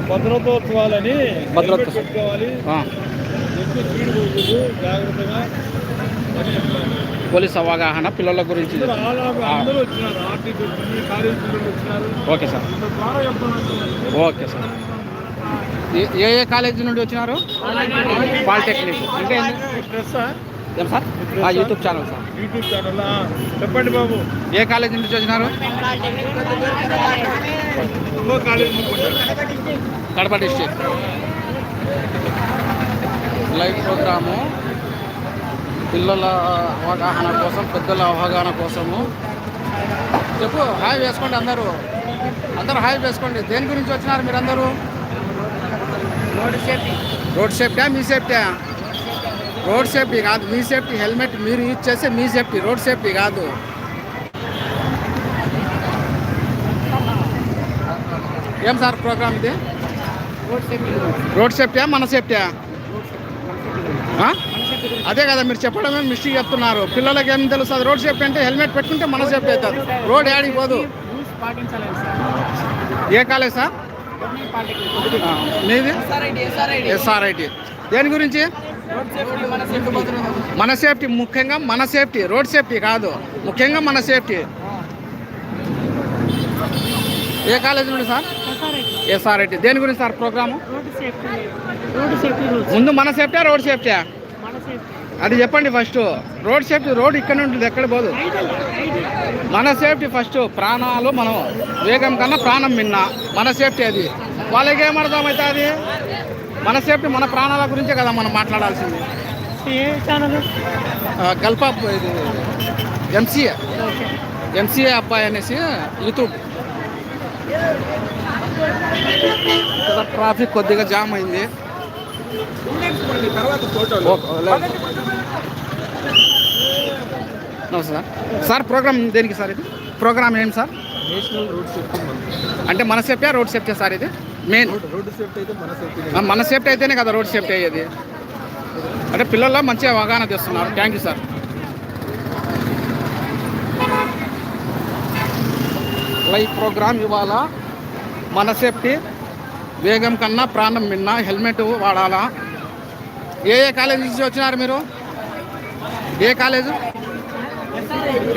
భద్రతోత్సవాలని భద్రత- పెట్టుకోవాలి. ఎక్కువ స్పీడ్ జాగ్రత్తగా. పోలీస్ అవగాహన పిల్లల గురించి ఓకే సార్. Okay sir. ఏ- ఏ కాలేజీ నుండి వచ్చినారు? పాలిటెక్నిక్. అంటే ఏం సార్? ఆ, YouTube channel sir. YouTube channel చెప్పండి బాబు. ఏ కాలేజీ నుంచి వచ్చినారు? కడప డిస్టిక్ లైవ్ ప్రోగ్రాము పిల్లల అవగాహన కోసం పెద్దల అవగాహన కోసము. చెప్పు హాయ్ వేసుకోండి అందరూ. అందరూ హాయ్ వేసుకోండి. దేని గురించి వచ్చినారు మీరందరూ? రోడ్ సేఫ్టీ మీ సేఫ్టీ రోడ్ సేఫ్టీ కాదు. మీ సేఫ్టీ హెల్మెట్ మీరు యూజ్ చేస్తే మీ సేఫ్టీ రోడ్ సేఫ్టీ కాదు. ఏం సార్ ప్రోగ్రామ్ ఇది? రోడ్ సేఫ్టీయా మన సేఫ్టీయా? అదే కదా మీరు చెప్పడమే మిస్టేక్ చెప్తున్నారు. పిల్లలకి ఏం తెలుస్తుంది? రోడ్ సేఫ్టీ అంటే హెల్మెట్ పెట్టుకుంటే మన సేఫ్టీ అవుతుంది రోడ్ యాడికి పోదు? ఏ కాలేజ్ సార్? మీది? ఎస్ఆర్ఐటి దేని గురించి? మన సేఫ్టీ ముఖ్యంగా మన సేఫ్టీ రోడ్ సేఫ్టీ కాదు. ముఖ్యంగా మన సేఫ్టీ. ఏ కాలేజ్ నుండి సార్? ఎస్ఆర్ఐటి. దేని గురించి సార్ ప్రోగ్రాము? సేఫ్టీ సేఫ్టీ ముందు మన సేఫ్టీయా రోడ్ సేఫ్టీ అది చెప్పండి ఫస్ట్. రోడ్ సేఫ్టీ రోడ్ ఇక్కడ ఉంటుంది ఎక్కడ పోదు? మన సేఫ్టీ ఫస్ట్ ప్రాణాలు మనం వేగం కన్నా ప్రాణం మిన్న. మన సేఫ్టీ అది. వాళ్ళకి ఏమర్థమవుతుంది అది మన సేఫ్టీ మన ప్రాణాల గురించే కదా మనం మాట్లాడాల్సింది. ఏ ఛానల్? గల్ప ఇది ఎంసీఏ. ఓకే. ఎంసీఏ అబ్బాయి అనేసి యూట్యూబ్. ట్రాఫిక్ కొద్దిగా జామ్ అయింది. సార్. సార్ ప్రోగ్రామ్ దేనికి సార్ ఇది? ప్రోగ్రామ్ ఏంటి సార్? నేషనల్ రోడ్ సేఫ్టీ అంటే మన సేఫ్టీ రోడ్ సేఫ్టీ సార్ ఇది? మెయిన్ రోడ్డు సేఫ్టీ అయితే మన సేఫ్టీ ఆ, మన సేఫ్టీ అయితేనే కదా రోడ్ సేఫ్టీ అయ్యేది. అంటే పిల్లల్లో మంచిగా అవగాహన తెస్తున్నారు. Thank you sir live program ఇవాళ మన సేఫ్టీ. వేగం కన్నా ప్రాణం మిన్న హెల్మెట్ వాడాలా. ఏ ఏ కాలేజ్ నుంచి వచ్చినారు మీరు? ఏ కాలేజు?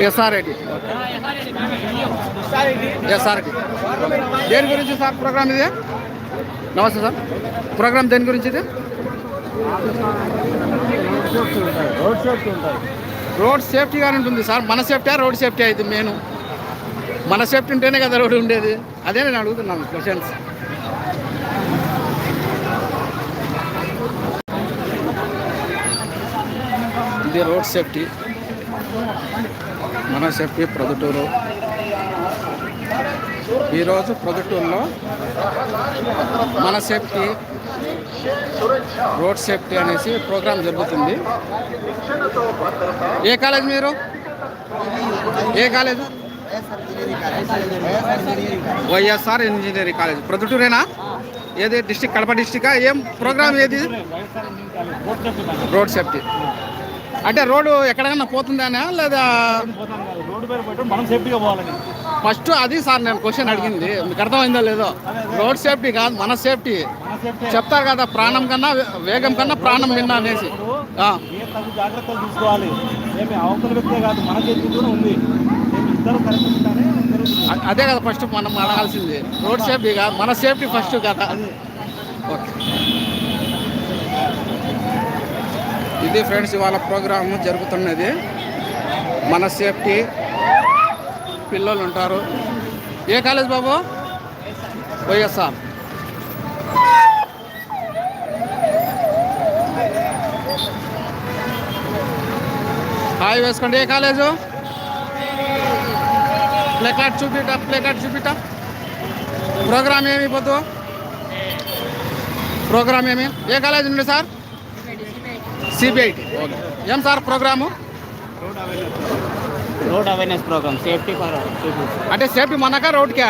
ఎస్ఆర్ఐటి ఎస్ఆర్ఐటి దేని గురించి సార్ ప్రోగ్రామ్ ఇది? నమస్తే సార్. ప్రోగ్రామ్ దేని గురించి ఇది? రోడ్ సేఫ్టీ రోడ్ సేఫ్టీగానే ఉంటుంది సార్. మన సేఫ్టీ రోడ్ సేఫ్టీ అయితే మెయిన్. మన సేఫ్టీ ఉంటేనే కదా రోడ్డు ఉండేది. అదే నేను అడుగుతున్నాను క్వశ్చన్స్. ఇది రోడ్ సేఫ్టీ. మన సేఫ్టీ ప్రొద్దుటూరు. ఈరోజు ప్రొద్దుటూరులో మన సేఫ్టీ రోడ్ సేఫ్టీ అనేసి ప్రోగ్రాం జరుగుతుంది. ఏ కాలేజ్ మీరు? ఏ కాలేజ్? YSR engineering college. ప్రొద్దుటూరేనా? ఏది డిస్టిక్ కడప డిస్టికా ఏం ప్రోగ్రామ్ ఏది? Road safety. అంటే రోడ్డు ఎక్కడికన్నా పోతుందానా లేదా? రోడ్డు పేరు పెట్టడం మనం సేఫ్టీగా పోవాలని ఫస్ట్ అది సార్ నేను క్వశ్చన్ అడిగింది. మీకు అర్థమైందో లేదో? రోడ్ సేఫ్టీ కాదు మన సేఫ్టీ. చెప్తారు కదా ప్రాణం కన్నా వేగం కన్నా ప్రాణం విన్నా అనేసి. జాగ్రత్తలు తీసుకోవాలి? అవతల వ్యక్తే కాదు మన ఉంది. అదే కదా ఫస్ట్ మనం అడగాల్సింది. రోడ్ సేఫ్టీ కాదు మన సేఫ్టీ ఫస్ట్ కదా. ఓకే. ఇది ఫ్రెండ్స్ ఇవాళ ప్రోగ్రాం జరుగుతున్నది. మన సేఫ్టీ పిల్లలు ఉంటారు. ఏ కాలేజ్ బాబు? వైఎస్ఆర్. హాయ్ వేసుకోండి ఏ కాలేజు? ప్లేకార్డ్ చూపిట ప్లేకార్డ్ చూపిట. ప్రోగ్రామ్ ఏమి పొద్దు? ప్రోగ్రామ్ ఏమి? ఏ కాలేజ్ నుండి సార్? సిబిఐటి ఓకే ఏం sir program? Road awareness program safety for peoples. అంటే సేఫ్టీ మనకా రోడ్కా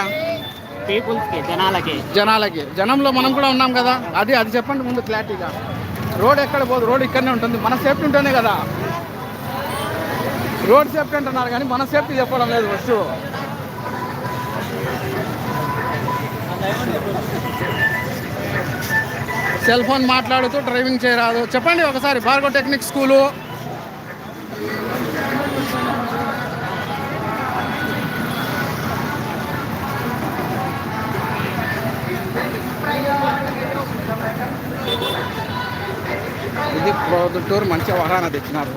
పీపుల్స్కి జనాలకి. జనాలకి. జనంలో మనం కూడా ఉన్నాం కదా. అది అది చెప్పండి ముందు క్లారిటీగా. రోడ్ ఎక్కడ పోదు? రోడ్ ఇక్కడనే ఉంటుంది. మన సేఫ్టీ ఉంటేనే కదా. రోడ్ సేఫ్టీ అంటున్నారు కానీ మన సేఫ్టీ చెప్పడం లేదు ఫస్ట్. సెల్ ఫోన్ మాట్లాడుతూ డ్రైవింగ్ చేయరాదు. చెప్పండి ఒకసారి భార్గవ టెక్నిక్ స్కూలు. ఇది ప్రొద్దుటూరు మంచి వాహన తెచ్చినారు.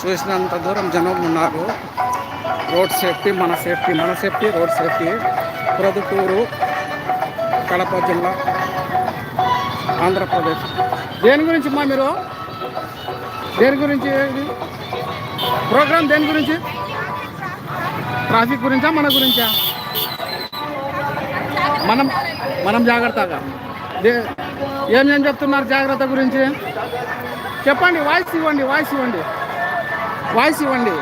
చూసినంత దూరం జనం ఉన్నారు. రోడ్ సేఫ్టీ మన సేఫ్టీ మన safety road safety. Proddatur Kadapa జిల్లా ఆంధ్రప్రదేశ్. దేని గురించి మా మీరు? దేని గురించి? ప్రోగ్రాం ప్రోగ్రామ్ దేని గురించి? ట్రాఫిక్ గురించా మన గురించా? మనం మనం జాగ్రత్తగా. దే- ఏం ఏం చెప్తున్నారు జాగ్రత్త గురించి? చెప్పండి వాయిస్ ఇవ్వండి వాయిస్ ఇవ్వండి. వాయిస్ ఇవ్వండి.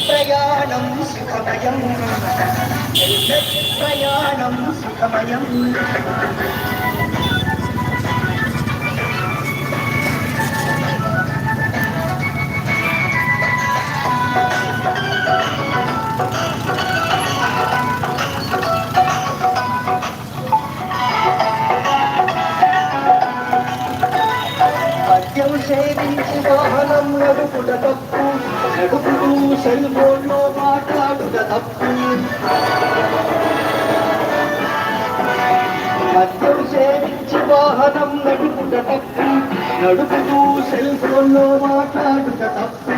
ప్రయాణం సుఖమయం ప్రయాణం సుఖమయం సేవించి వాహనం నడుపుట తప్ప నడుపుతూ మాట్లాడుట తప్పు. మద్యం సేవించి వాహనం నడుపుట తప్పు. నడుపుతూ సెల్ ఫోన్లో మాట్లాడుట తప్పు.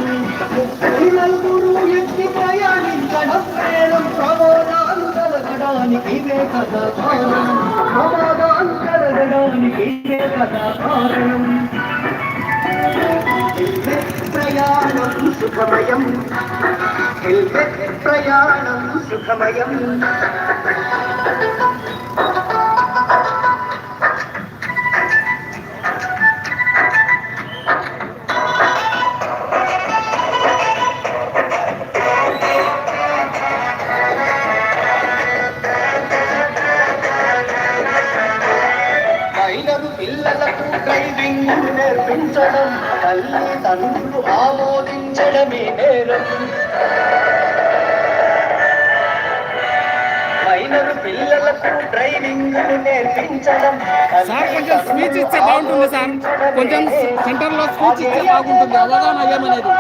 నలుగురు ఎత్తి ప్రయాణించడం వేలం ప్రమాదాలు కలగడానికి ఇదే కదా కారణం. ప్రమాదాలు కలగడానికి ఇదే కదా కారణం. ప్రయాణం సుఖమయం. హెల్మెట్ ప్రయాణం సుఖమయం. పిల్లలకు డ్రైవింగ్ నేర్పించడం తల్లి తండ్రులు ఆమోదించడమే నేరం. మైనరు పిల్లలకు డ్రైవింగ్ నేర్పించడం. సార్ కొంచెం స్పీచ్ ఇస్తే బాగుంటుంది సార్. కొంచెం సెంటర్లో స్పీచ్ ఇస్తే బాగుంటుంది. అవగాహన ఏమనేది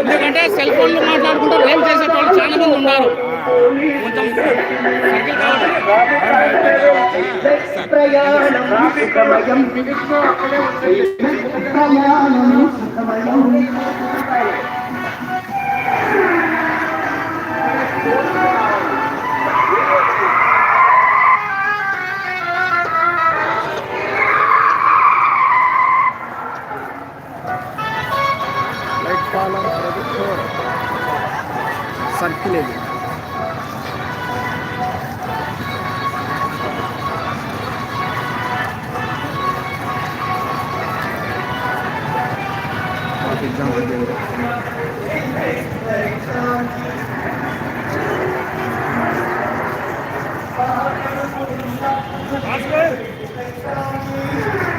ఎందుకంటే సెల్ ఫోన్లు మాట్లాడుకుంటూ డ్రైవ్ చేసే వాళ్ళు చాలా మంది ఉన్నారు. కొంచెం ప్రయాణం సుఖమయం. ప్రయాణం సుఖమయం. లైట్ 嗯好的好